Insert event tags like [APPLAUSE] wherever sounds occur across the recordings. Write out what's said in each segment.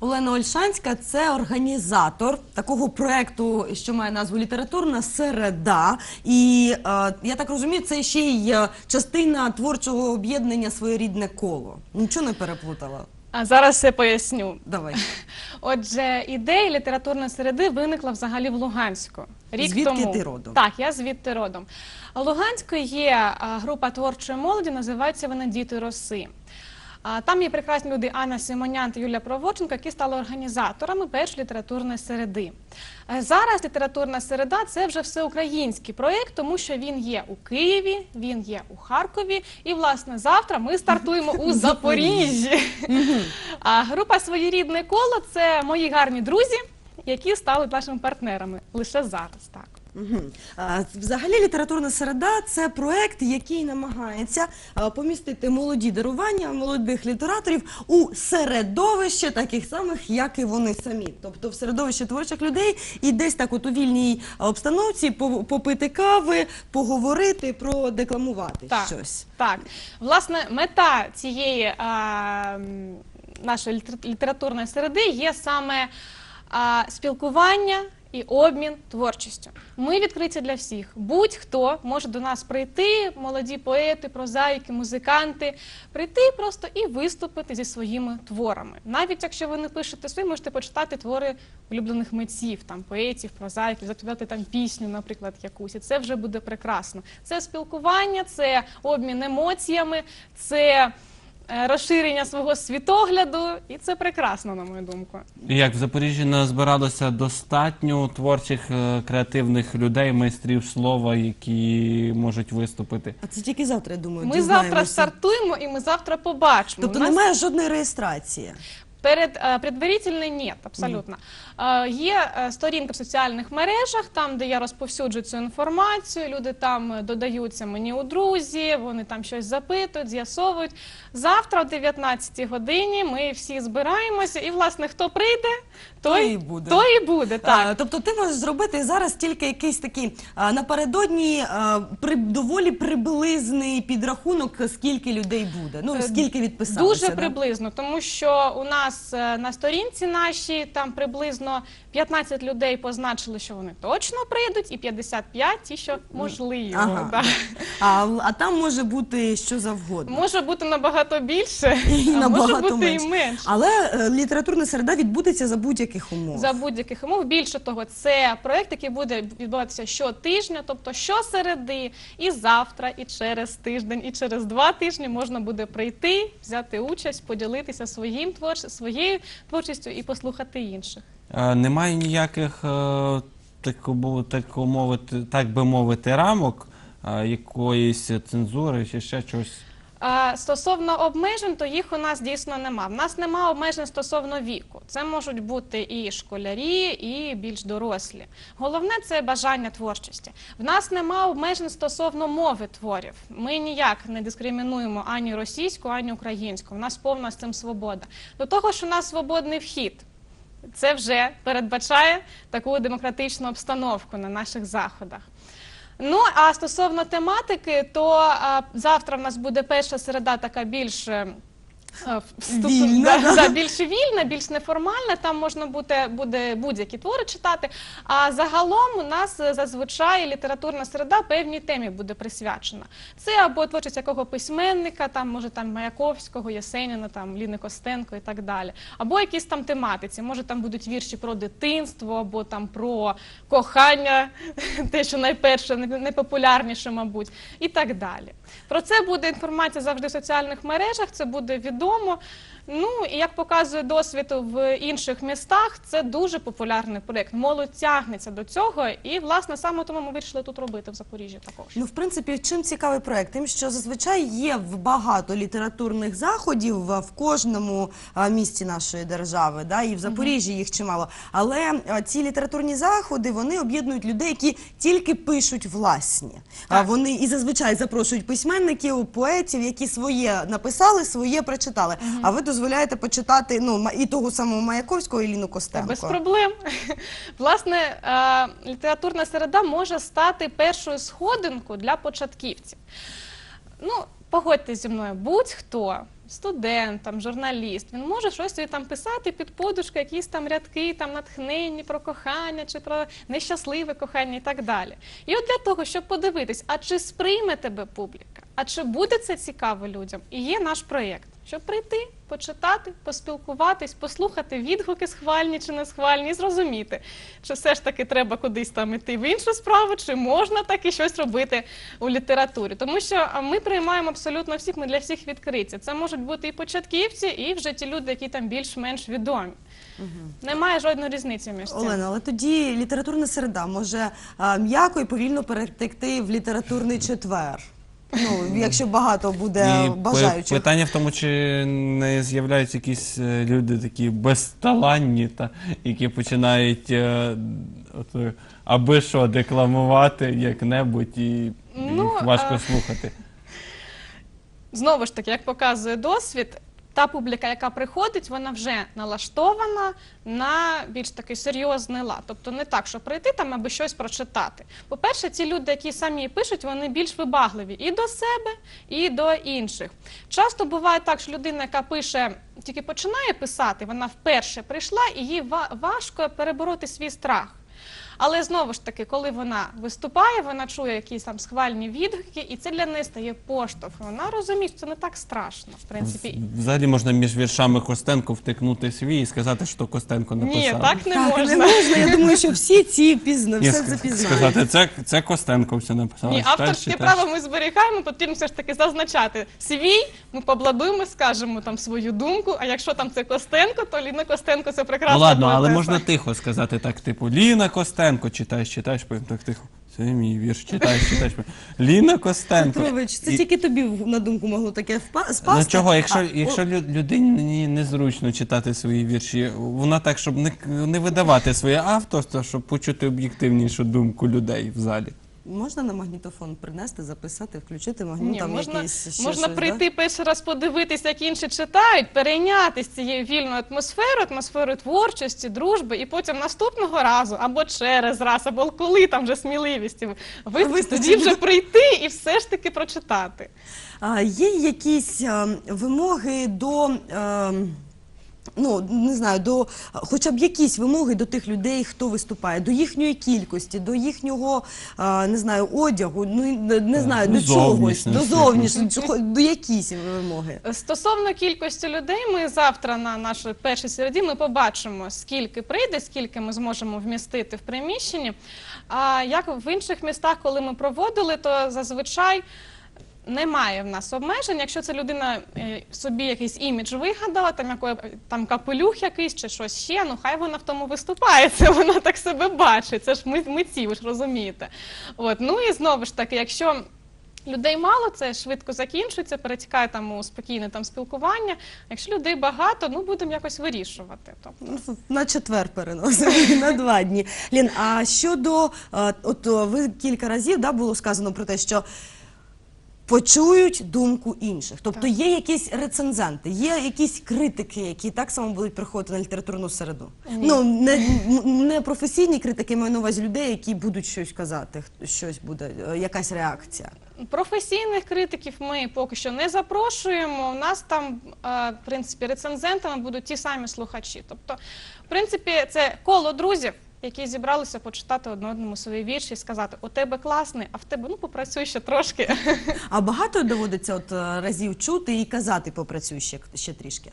Олена Ольшанська це організатор такого проекту, що має назву Літературна середа. І е, я так розумію, це ще й е, частина творчого об'єднання своєрідне коло. Нічого не переплутала. А зараз все поясню. Давай. [LAUGHS] Отже, ідея літературної середи виникла взагалі в Луганську. Рік Звідки тому. ти родом? Так, я звідти родом. А Луганську є група творчої молоді, називається вона Діти роси. Там є прекрасні люди Анна Симонян та Юлія Проводченко, які стали організаторами першої літературної середи. Е, Зараз літературна середа це вже всеукраїнський проєкт, тому що він є у Києві, він є у Харкові, і власне завтра ми стартуємо у [LAUGHS] Запоріжжі. А група своєрідне коло це мої гарні друзі, які стали нашими партнерами лише зараз. Так. Мгм. А, Взагалі літературна середа це проект, який намагається а, помістити молоді дарування молодих літераторів у середовище таких самих, як і вони самі. Тобто в середовище творчих людей і десь так от у вільній а, обстановці по- попити кави, поговорити, продекламувати Так. щось. Так, власне, мета цієї а, м, нашої літер- літературної середи є саме а, спілкування. І обмін творчістю. Ми відкриті для всіх. Будь-хто може до нас прийти, молоді поети, прозаїки, музиканти, прийти просто і виступити зі своїми творами. Навіть якщо ви не пишете свої, можете почитати твори улюблених митців, там поетів, прозаїків, заспівати там пісню, наприклад, якусь. І це вже буде прекрасно. Це спілкування, це обмін емоціями, це розширення свого світогляду, і це прекрасно, на мою думку. Як в Запоріжжі назбиралося достатньо творчих е, креативних людей, майстрів слова, які можуть виступити. А це тільки завтра, я думаю. Ми дізнаємося. завтра стартуємо і ми завтра побачимо. Тобто У нас немає жодної реєстрації. Перед е, предварительно ні, абсолютно. Е, Є е, сторінки в соціальних мережах, там, де я розповсюджую цю інформацію. Люди там додаються мені у друзі, вони там щось запитують, з'ясовують. Завтра о 19-й годині ми всі збираємося, і власне хто прийде, той, Той і буде. той і буде. Так. А, тобто ти можеш зробити зараз тільки якийсь такий а, напередодні а, при, доволі приблизний підрахунок, скільки людей буде. Ну скільки відписалося. Дуже да? приблизно, тому що у нас е, на сторінці нашій там приблизно 15 людей позначили, що вони точно прийдуть, і 55 ті, що можливо. Ага. да. А, а там може бути що завгодно. Може бути набагато більше, І а може набагато бути менше. і менше. Але е, літературна середа відбудеться за будь-яких умов. За будь-яких умов. Більше того, це проект, який буде відбуватися щотижня, тобто щосереди, і завтра, і через тиждень, і через два тижні можна буде прийти, взяти участь, поділитися своїм творч... своєю творчістю і послухати інших. Е, Немає ніяких, е, так, бу- так, мовити, так би мовити, рамок, е, якоїсь цензури чи ще щось. Стосовно обмежень, то їх у нас дійсно нема. В нас нема обмежень стосовно віку. Це можуть бути і школярі, і більш дорослі. Головне це бажання творчості. В нас нема обмежень стосовно мови творів. Ми ніяк не дискримінуємо ані російську, ані українську. У нас повна з цим свобода. До того ж, у нас свободний вхід. Це вже передбачає таку демократичну обстановку на наших заходах. Ну а стосовно тематики, то завтра в нас буде перша середа, така більш. Вступ- Вільна, [LAUGHS] да, да, більш вільна, більш неформальна. Там можна буде, буде будь-які твори читати. А загалом у нас е, зазвичай літературна середа певній темі буде присвячена. Це або творчість якого письменника, там може там Маяковського, Єсеніна, там Ліни Костенко і так далі. Або якісь там тематиці. Може там будуть вірші про дитинство, або там про кохання, [LAUGHS] те, що найперше, най- найпопулярніше, мабуть, і так далі. Про це буде інформація завжди в соціальних мережах, це буде відомо. Ну і як показує досвід в інших містах, це дуже популярний проєкт. Молодь тягнеться до цього, і власне саме тому ми вирішили тут робити в Запоріжжі також. Ну, в принципі, чим цікавий проект? Тим, що зазвичай є в багато літературних заходів в кожному місті нашої держави, да, і в Запоріжжі їх чимало. Але ці літературні заходи вони об'єднують людей, які тільки пишуть власні. А вони і зазвичай запрошують письменників, поетів, які своє написали, своє прочитали. А ви дозволяєте почитати ну і того самого Маяковського, і Ліну Костенко. без проблем. [LAUGHS] Власне, е, літературна середа може стати першою сходинкою для початківців. Ну, погодьтесь зі мною, будь-хто. Студент, там, журналіст, він може щось собі там писати під подушку, якісь там рядки, там натхненні про кохання чи про нещасливе кохання і так далі. І от для того, щоб подивитись, а чи сприйме тебе публіка, а чи буде це цікаво людям, і є наш проєкт, щоб прийти, почитати, поспілкуватись, послухати відгуки схвальні чи не схвальні, і зрозуміти, чи все ж таки треба кудись там іти в іншу справу, чи можна таки щось робити у літературі. Тому що ми приймаємо абсолютно всіх, ми для всіх відкриті. Це можуть бути і початківці, і вже ті люди, які там більш-менш відомі. Немає жодної різниці між цим. Олена, але тоді літературна середа може м'яко і повільно перетекти в літературний четвер. Ну, якщо багато буде І бажаючих. Питання в тому, чи не з'являються якісь е, люди такі безталанні, та, які починають е, от, е, аби що декламувати як-небудь, і Ну, їх важко а- слухати. Знову ж таки, як показує досвід, та публіка, яка приходить, вона вже налаштована на більш такий серйозний лад. Тобто не так, що прийти там, аби щось прочитати. По-перше, ті люди, які самі пишуть, вони більш вибагливі і до себе, і до інших. Часто буває так, що людина, яка пише, тільки починає писати, вона вперше прийшла, і їй ва- важко перебороти свій страх. Але знову ж таки, коли вона виступає, вона чує якісь там схвальні відгуки, і це для неї стає поштовхом. Вона розуміє, що це не так страшно, в принципі. Взагалі можна між віршами Костенко втикнути свій і сказати, що Костенко написав. Ні, так не так, можна. не можна. Я думаю, що всі ці пізно, все пізнають. сказати, це, це Костенко все написав. Ні, авторське право ми зберігаємо, потрібно все ж таки зазначати свій, ми побладуємо, скажемо там свою думку, а якщо там це Костенко, то Ліна Костенко це прекрасно. Ну ладно, але можна тихо сказати так, типу, Ліна Костенко, читаєш, читаєш, потім так тихо. Це мій вірш, читаєш, читаєш. Ліна Костенко. Петрович, це І- тільки тобі в- на думку могло таке впа- Ну чого, якщо, А, якщо лю- людині незручно читати свої вірші, вона так, щоб не, не видавати своє авторство, щоб почути об'єктивнішу думку людей в залі. Можна на магнітофон принести, записати, включити магнітофон? Ні, там можна, якийсь ще можна щось, прийти перший раз подивитися, як інші читають, перейнятися цією вільною атмосферою, атмосферою творчості, дружби, і потім наступного разу, або через раз, або коли там вже сміливість Вистачить. тоді вже прийти і все ж таки прочитати. А є якісь е, вимоги до. е, Ну, не знаю, до хоча б якісь вимоги до тих людей, хто виступає, до їхньої кількості, до їхнього не знаю, одягу, ну не, не знаю, до до чогось, до зовнішності, до якісь вимоги. Стосовно кількості людей, ми завтра на нашій першій середі ми побачимо, скільки прийде, скільки ми зможемо вмістити в приміщенні. А як в інших містах, коли ми проводили, то зазвичай. Немає в нас обмежень. Якщо ця людина е, собі якийсь імідж вигадала, там якої там капелюх якийсь чи щось ще, ну хай вона в тому виступає. [LAUGHS] Це вона так себе бачить. Це ж ми митці, ви ж розумієте. От ну і знову ж таки, якщо Людей мало, це швидко закінчується, перетікає там у спокійне там спілкування. Якщо людей багато, ну будемо якось вирішувати. Тобто Ну, На четвер переносимо [LAUGHS] на два дні. Лін, а щодо е, от ви кілька разів да, було сказано про те, що. Почують думку інших, тобто Так. є якісь рецензенти, є якісь критики, які так само будуть приходити на літературну середу. Ні. Ну не, не професійні критики, маю на увазі людей, які будуть щось казати, щось буде, е, якась реакція. професійних критиків ми поки що не запрошуємо. У нас там, е, в принципі, рецензентами будуть ті самі слухачі. Тобто, в принципі, це коло друзів. Які зібралися почитати одне одному свої вірші і сказати, у тебе класний, а в тебе ну попрацюй ще трошки. А багато доводиться от е, разів чути і казати попрацюй ще, ще трішки.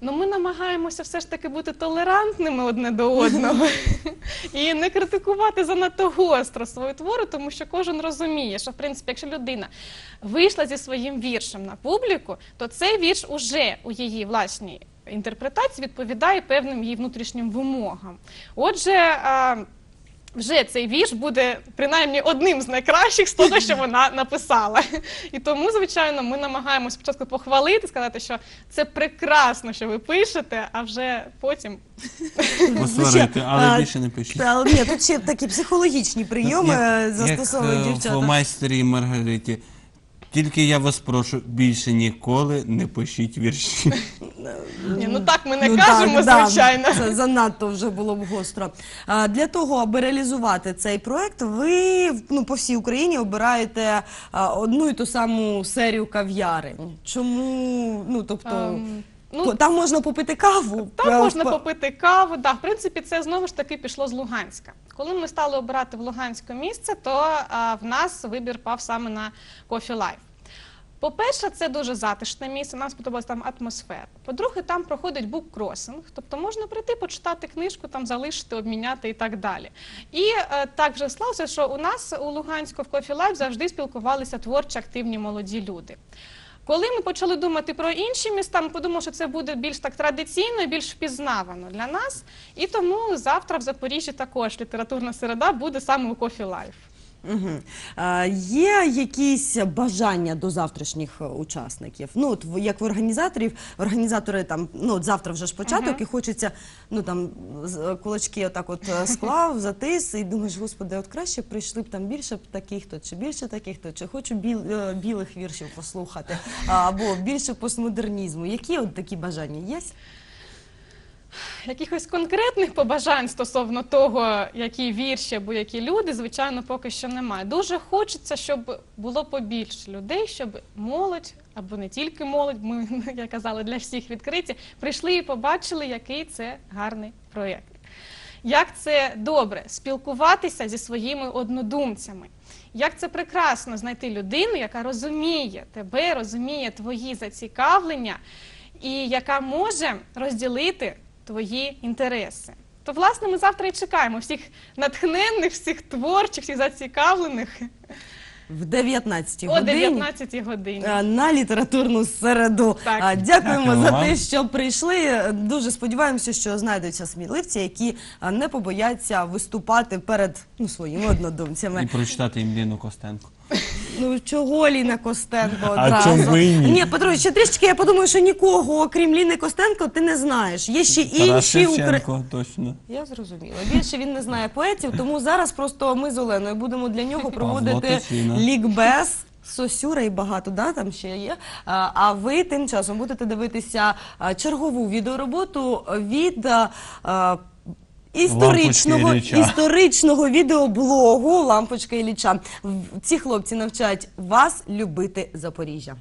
Ну, ми намагаємося все ж таки бути толерантними одне до одного [LAUGHS] і не критикувати занадто гостро свою твору, тому що кожен розуміє, що в принципі, якщо людина вийшла зі своїм віршем на публіку, то цей вірш уже у її власній інтерпретації відповідає певним її внутрішнім вимогам. Отже. вже цей вірш буде принаймні одним з найкращих з того, що [LAUGHS] вона написала. І тому, звичайно, ми намагаємося спочатку похвалити, сказати, що це прекрасно, що ви пишете, а вже потім [LAUGHS] Посварити, але більше не пишіть. Та, ні, тут ще такі психологічні прийоми е, застосовують як, е, дівчата. в майстері Маргариті. Тільки я вас прошу, більше ніколи не пишіть вірші. Ні, ну так ми не Ну, кажемо, так, да, звичайно. Це занадто вже було б гостро. А, для того, аби реалізувати цей проект, ви ну, по всій Україні обираєте а, одну і ту саму серію кав'ярень. Чому? Ну, тобто, Ем, ну, там можна попити каву. Там Е, можна попити каву. Да, в принципі, це знову ж таки пішло з Луганська. Коли ми стали обирати в Луганське місце, то а, в нас вибір пав саме на Coffee Life. По-перше, це дуже затишне місце, нам сподобалася там атмосфера. По-друге, там проходить буккросинг, тобто можна прийти, почитати книжку, там залишити, обміняти і так далі. І е, так вже склалося, що у нас у Луганську в Coffee Life завжди спілкувалися творчо активні молоді люди. Коли ми почали думати про інші міста, ми подумали, що це буде більш так традиційно і більш впізнавано для нас. І тому завтра в Запоріжжі також літературна середа буде саме у Coffee Life. Угу. А, є якісь бажання до завтрашніх е, учасників? Ну, от ви- як в організаторів, організатори там, ну от завтра вже ж початок, і хочеться, ну там з- е, кулачки отак от е, склав, [LAUGHS] затис, і думаєш, господи, от краще прийшли б там більше б таких то, чи більше таких то, чи хочу біл, е, білих віршів послухати, а, або більше постмодернізму. Які от такі бажання є? Якихось конкретних побажань стосовно того, які вірші або які люди, звичайно, поки що немає. Дуже хочеться, щоб було побільше людей, щоб молодь або не тільки молодь, ми [LAUGHS] я казала, для всіх відкриті, прийшли і побачили, який це гарний проєкт. Як це добре спілкуватися зі своїми однодумцями. Як це прекрасно знайти людину, яка розуміє тебе, розуміє твої зацікавлення і яка може розділити твої інтереси. То, власне, ми завтра і чекаємо всіх натхненних, всіх творчих, всіх зацікавлених В 19 о годині. 19 годині. Е, на літературну середу. Так. А, Дякуємо Дякуємо за вам. те, що прийшли. Дуже сподіваємося, що знайдуться сміливці, які а, не побояться виступати перед ну, своїми однодумцями І прочитати їм Ліну Костенко. Ну чого Ліна Костенко А одразу? чому ви ні? Ні, Петро, ще трішечки я подумаю, що нікого, окрім Ліни Костенко, ти не знаєш. Є ще Тарас інші. Шевченко, точно. Я зрозуміла. Більше він не знає поетів, тому зараз просто ми з Оленою будемо для нього проводити Тичина. лікбез. Сосюра і багато, да, там ще є. А, а ви тим часом будете дивитися а, чергову відеороботу від а, а, історичного, Ілліча. історичного відеоблогу Лампочка Ілліча. Ці хлопці навчають вас любити Запоріжжя.